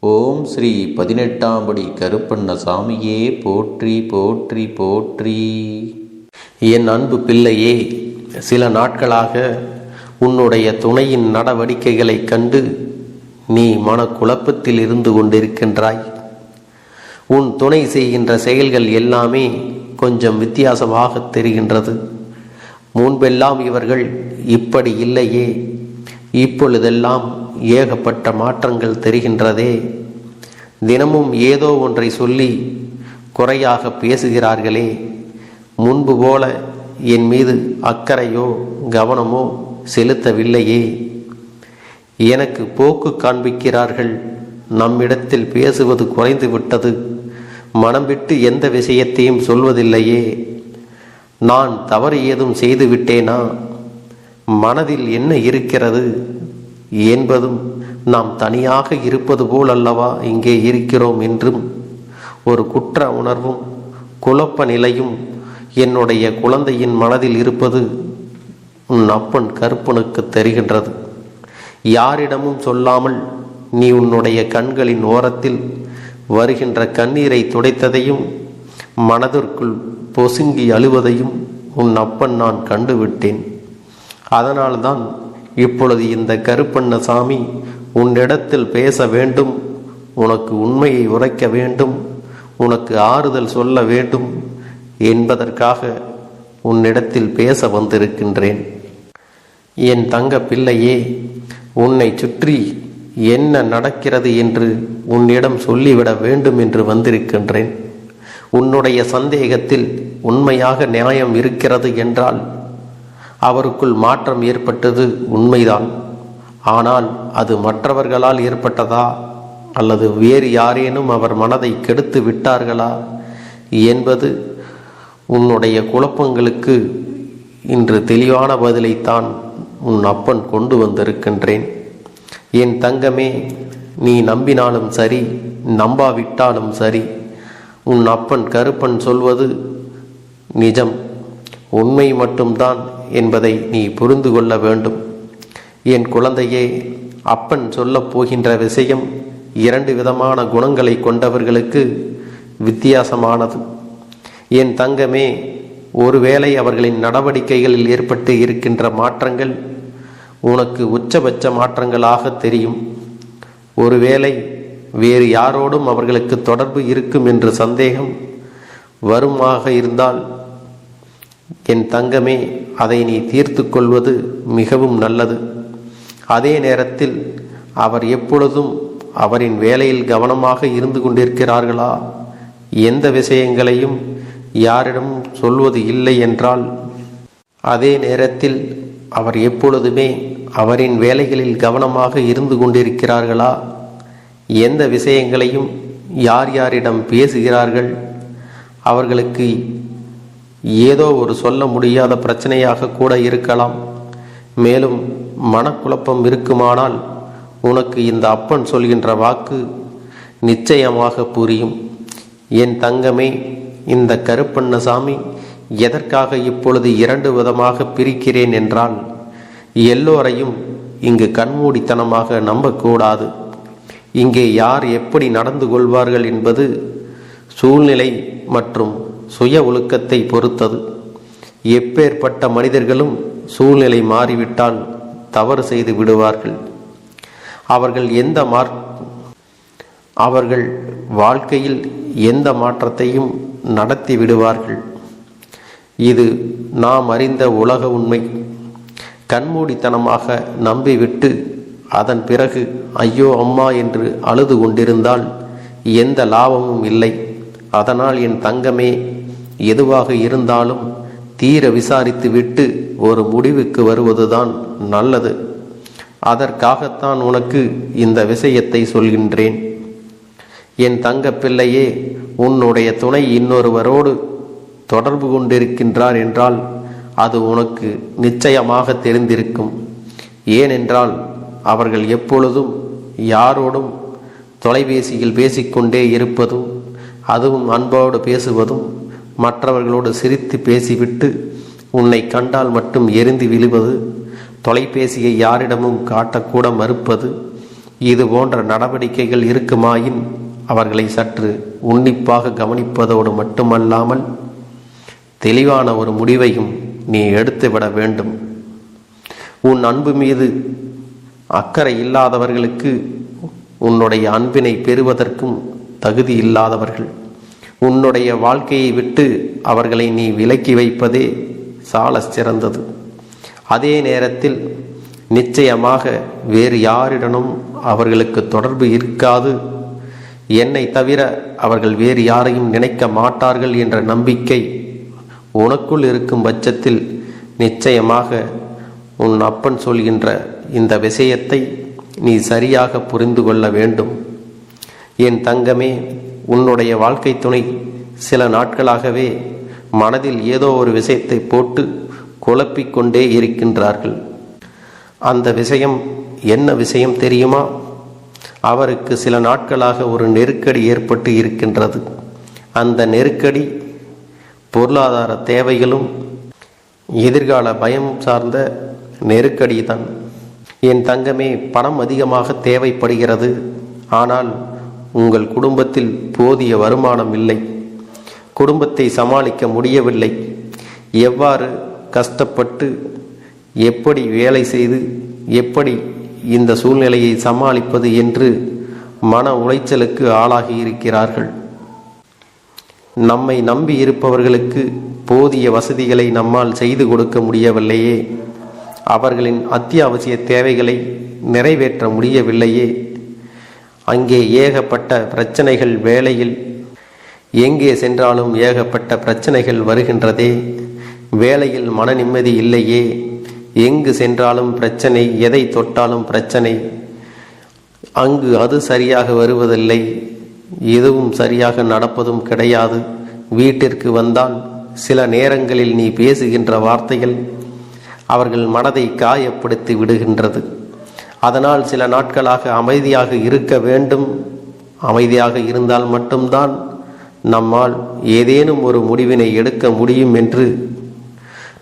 ஓம் ஸ்ரீ பதினெட்டாம்படி கருப்பண்ண சாமியே போற்றி போற்றி போற்றி. என் அன்பு பிள்ளையே சில நாட்களாக உன்னுடைய துணையின் நடவடிக்கைகளைக் கண்டு நீ மனக்குழப்பத்தில் இருந்து கொண்டிருக்கின்றாய். உன் துணை செய்கின்ற செயல்கள் எல்லாமே கொஞ்சம் வித்தியாசமாக தெரிகின்றது. முன்பெல்லாம் இவர்கள் இப்படி இல்லையே இப்பொழுதெல்லாம் ஏகப்பட்ட மாற்றங்கள் தெரிகின்றதே. தினமும் ஏதோ ஒன்றை சொல்லி குறையாக பேசுகிறார்களே. முன்பு போல என் மீது அக்கறையோ கவனமோ செலுத்தவில்லையே. எனக்கு போக்கு காண்பிக்கிறார்கள். நம்மிடத்தில் பேசுவது குறைந்து விட்டது மனம் விட்டு எந்த விஷயத்தையும் சொல்வதில்லையே. நான் தவறு ஏதும் செய்துவிட்டேனா? மனதில் என்ன இருக்கிறது? என்பதும் நாம் தனியாக இருப்பது போல் அல்லவா இங்கே இருக்கிறோம் என்றும் ஒரு குற்ற உணர்வும் குழப்ப நிலையும் என்னுடைய குழந்தையின் மனதில் இருப்பது உன் அப்பன் கருப்பனுக்கு தெரிகின்றது. யாரிடமும் சொல்லாமல் நீ உன்னுடைய கண்களின் ஓரத்தில் வருகின்ற கண்ணீரை துடைத்ததையும் மனதிற்குள் பொசுங்கி அழுவதையும் உன் அப்பன் நான் கண்டுவிட்டேன். அதனால்தான் இப்பொழுது இந்த கருப்பண்ண சாமி உன்னிடத்தில் பேச வேண்டும் உனக்கு உண்மையை உரைக்க வேண்டும் உனக்கு ஆறுதல் சொல்ல வேண்டும் என்பதற்காக உன்னிடத்தில் பேச வந்திருக்கின்றேன். என் தங்க பிள்ளையே உன்னை சுற்றி என்ன நடக்கிறது என்று உன்னிடம் சொல்லிவிட வேண்டும் என்று வந்திருக்கின்றேன். உன்னுடைய சந்தேகத்தில் உண்மையாக நியாயம் இருக்கிறது என்றால் அவருக்குள் மாற்றம் ஏற்பட்டது உண்மைதான். ஆனால் அது மற்றவர்களால் ஏற்பட்டதா? அல்லது வேறு யாரேனும் அவர் மனதை கெடுத்து விட்டார்களா? என்பது உன்னுடைய குழப்பங்களுக்கு இன்று தெளிவான பதிலைத்தான் உன் அப்பன் கொண்டு வந்திருக்கின்றேன். என் தங்கமே நீ நம்பினாலும் சரி நம்பாவிட்டாலும் சரி உன் அப்பன் கருப்பன் சொல்வது நிஜம். உண்மை மட்டும்தான் என்பதை நீ புரிந்து கொள்ள வேண்டும். என் குழந்தையே அப்பன் சொல்லப் போகின்ற விஷயம் இரண்டு விதமான குணங்களை கொண்டவர்களுக்கு வித்தியாசமானது. என் தங்கமே ஒருவேளை அவர்களின் நடவடிக்கைகளில் ஏற்பட்டு இருக்கின்ற மாற்றங்கள் உனக்கு உச்சபட்ச மாற்றங்களாக தெரியும். ஒருவேளை வேறு யாரோடும் அவர்களுக்கு தொடர்பு இருக்கும் என்று சந்தேகம் வருமாக இருந்தால் என் தங்கமே அதை நீ தீர்த்து கொள்வது மிகவும் நல்லது. அதே நேரத்தில் அவர் எப்பொழுதும் அவரின் வேலையில் கவனமாக இருந்து கொண்டிருக்கிறார்களா? எந்த விஷயங்களையும் யாரிடம் சொல்வது இல்லை என்றால் அதே நேரத்தில் அவர் எப்பொழுதுமே அவரின் வேலைகளில் கவனமாக இருந்து கொண்டிருக்கிறார்களா? எந்த விஷயங்களையும் யார் யாரிடம் பேசுகிறார்கள்? அவர்களுக்கு ஏதோ ஒரு சொல்ல முடியாத பிரச்சனையாக கூட இருக்கலாம். மேலும் மனக்குழப்பம் இருக்குமானால் உனக்கு இந்த அப்பன் சொல்கின்ற வாக்கு நிச்சயமாக புரியும். என் தங்கமே இந்த கருப்பண்ணசாமி எதற்காக இப்பொழுது இரண்டு விதமாக பிரிக்கிறேன் என்றால் எல்லோரையும் இங்கு கண்மூடித்தனமாக நம்பக்கூடாது. இங்கே யார் எப்படி நடந்து கொள்வார்கள் என்பது சூழ்நிலை மற்றும் சுய ஒழுக்கத்தை பொறுத்தது. எப்பேற்பட்ட மனிதர்களும் சூழ்நிலை மாறிவிட்டால் தவறு செய்து விடுவார்கள். அவர்கள் எந்த மார் அவர்கள் வாழ்க்கையில் எந்த மாற்றத்தையும் நடத்தி விடுவார்கள். இது நாம் அறிந்த உலக உண்மை. கண்மூடித்தனமாக நம்பிவிட்டு அதன் பிறகு ஐயோ அம்மா என்று அழுது கொண்டிருந்தால் எந்த லாபமும் இல்லை. அதனால் என் தங்கமே எதுவாக இருந்தாலும் தீர விசாரித்து விட்டு ஒரு முடிவுக்கு வருவதுதான் நல்லது. அதற்காகத்தான் உனக்கு இந்த விஷயத்தை சொல்கின்றேன். என் தங்க பிள்ளையே உன்னுடைய துணை இன்னொருவரோடு தொடர்பு கொண்டிருக்கின்றார் என்றால் அது உனக்கு நிச்சயமாக தெரிந்திருக்கும். ஏனென்றால் அவர்கள் எப்பொழுதும் யாரோடும் தொலைபேசியில் பேசிக்கொண்டே இருப்பதும் அதுவும் அன்போடு பேசுவதும் மற்றவர்களோடு சிரித்து பேசிவிட்டு உன்னை கண்டால் மட்டும் எரிந்து விழுவது தொலைபேசியை யாரிடமும் காட்டக்கூட மறுப்பது இது போன்ற நடவடிக்கைகள் இருக்குமாயின் அவர்களை சற்று உன்னிப்பாக கவனிப்பதோடு மட்டுமல்லாமல் தெளிவான ஒரு முடிவையும் நீ எடுத்துவிட வேண்டும். உன் அன்பு மீது அக்கறை இல்லாதவர்களுக்கு உன்னுடைய அன்பினை பெறுவதற்கும் தகுதி இல்லாதவர்கள் உன்னுடைய வாழ்க்கையை விட்டு அவர்களை நீ விலக்கி வைப்பதே சால சிறந்தது. அதே நேரத்தில் நிச்சயமாக வேறு யாரிடனும் அவர்களுக்கு தொடர்பு இருக்காது. என்னை தவிர அவர்கள் வேறு யாரையும் நினைக்க மாட்டார்கள் என்ற நம்பிக்கை உனக்குள் இருக்கும் பட்சத்தில் நிச்சயமாக உன் அப்பன் சொல்கின்ற இந்த விஷயத்தை நீ சரியாக புரிந்து கொள்ள வேண்டும். என் தங்கமே உன்னுடைய வாழ்க்கை துணை. சில நாட்களாகவே மனதில் ஏதோ ஒரு விஷயத்தை போட்டு குழப்பிக்கொண்டே இருக்கின்றார்கள். அந்த விஷயம் என்ன விஷயம் தெரியுமா? அவருக்கு சில நாட்களாக ஒரு நெருக்கடி ஏற்பட்டு இருக்கின்றது. அந்த நெருக்கடி பொருளாதார தேவைகளும் எதிர்கால பயம் சார்ந்த நெருக்கடி தான் என் தங்கமே பணம் அதிகமாக தேவைப்படுகிறது. ஆனால் உங்கள் குடும்பத்தில் போதிய வருமானம் இல்லை. குடும்பத்தை சமாளிக்க முடியவில்லை. எவ்வாறு கஷ்டப்பட்டு எப்படி வேலை செய்து எப்படி இந்த சூழ்நிலையை சமாளிப்பது என்று மன உளைச்சலுக்கு ஆளாகி இருக்கிறார்கள். நம்மை நம்பி இருப்பவர்களுக்கு போதிய வசதிகளை நம்மால் செய்து கொடுக்க முடியவில்லையே. அவர்களின் அத்தியாவசிய தேவைகளை நிறைவேற்ற முடியவில்லையே. அங்கே ஏகப்பட்ட பிரச்சனைகள் வேலையில் எங்கே சென்றாலும் ஏகப்பட்ட பிரச்சனைகள் வருகின்றதே. வேலையில் மன நிம்மதி இல்லையே. எங்கு சென்றாலும் பிரச்சனை எதை தொட்டாலும் பிரச்சனை. அங்கு அது சரியாக வருவதில்லை. எதுவும் சரியாக நடப்பதும் கிடையாது. வீட்டிற்கு வந்தால் சில நேரங்களில் நீ பேசுகின்ற வார்த்தைகள் அவர்கள் மனதை காயப்படுத்தி விடுகின்றது. அதனால் சில நாட்களாக அமைதியாக இருக்க வேண்டும். அமைதியாக இருந்தால் மட்டும்தான் நம்மால் ஏதேனும் ஒரு முடிவினை எடுக்க முடியும் என்று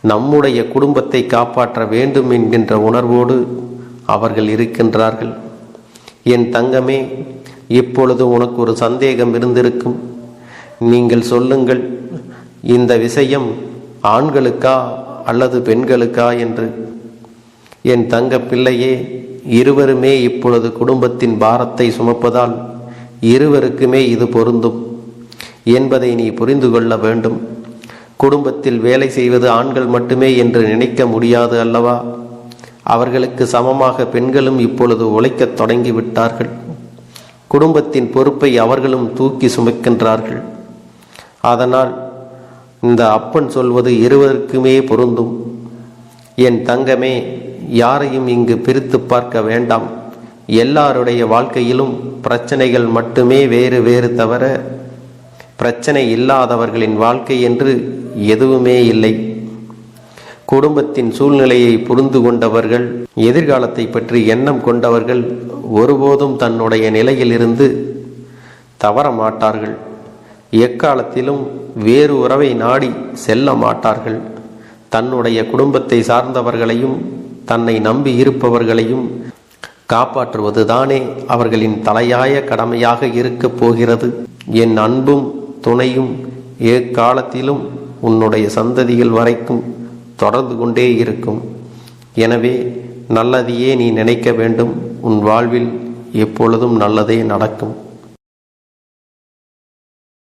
நம்முடைய குடும்பத்தை காப்பாற்ற வேண்டும் என்கின்ற உணர்வோடு அவர்கள் இருக்கின்றார்கள். என் தங்கமே இப்பொழுது உனக்கு ஒரு சந்தேகம் இருந்திருக்கும். நீங்கள் சொல்லுங்கள் இந்த விஷயம் ஆண்களுக்கா அல்லது பெண்களுக்கா என்று. என் தங்க பிள்ளையே இருவருமே இப்பொழுது குடும்பத்தின் பாரத்தை சுமப்பதால் இருவருக்குமே இது பொருந்தும் என்பதை நீ புரிந்து கொள்ள வேண்டும். குடும்பத்தில் வேலை செய்வது ஆண்கள் மட்டுமே என்று நினைக்க முடியாது அல்லவா? அவர்களுக்கு சமமாக பெண்களும் இப்பொழுது உழைக்கத் தொடங்கிவிட்டார்கள். குடும்பத்தின் பொறுப்பை அவர்களும் தூக்கி சுமக்கின்றார்கள். அதனால் இந்த அப்பன் சொல்வது இருவருக்குமே பொருந்தும். என் தங்கமே யாரையும் இங்கு பிரித்து பார்க்க வேண்டாம். எல்லாருடைய வாழ்க்கையிலும் பிரச்சனைகள் மட்டுமே வேறு வேறு தவிர பிரச்சனை இல்லாதவர்களின் வாழ்க்கை என்று எதுவுமே இல்லை. குடும்பத்தின் சூழ்நிலையை புரிந்து கொண்டவர்கள் எதிர்காலத்தை பற்றி எண்ணம் கொண்டவர்கள் ஒருபோதும் தன்னுடைய நிலையிலிருந்து தவற மாட்டார்கள். எக்காலத்திலும் வேறு உறவை நாடி செல்ல மாட்டார்கள். தன்னுடைய குடும்பத்தை சார்ந்தவர்களையும் தன்னை நம்பி இருப்பவர்களையும் காப்பாற்றுவதுதானே அவர்களின் தலையாய கடமையாக இருக்கப் போகிறது. என் அன்பும் துணையும் எக்காலத்திலும் உன்னுடைய சந்ததிகள் வரைக்கும் தொடர்ந்து கொண்டே இருக்கும். எனவே நல்லதையே நீ நினைக்க வேண்டும். உன் வாழ்வில் எப்பொழுதும் நல்லதே நடக்கும்.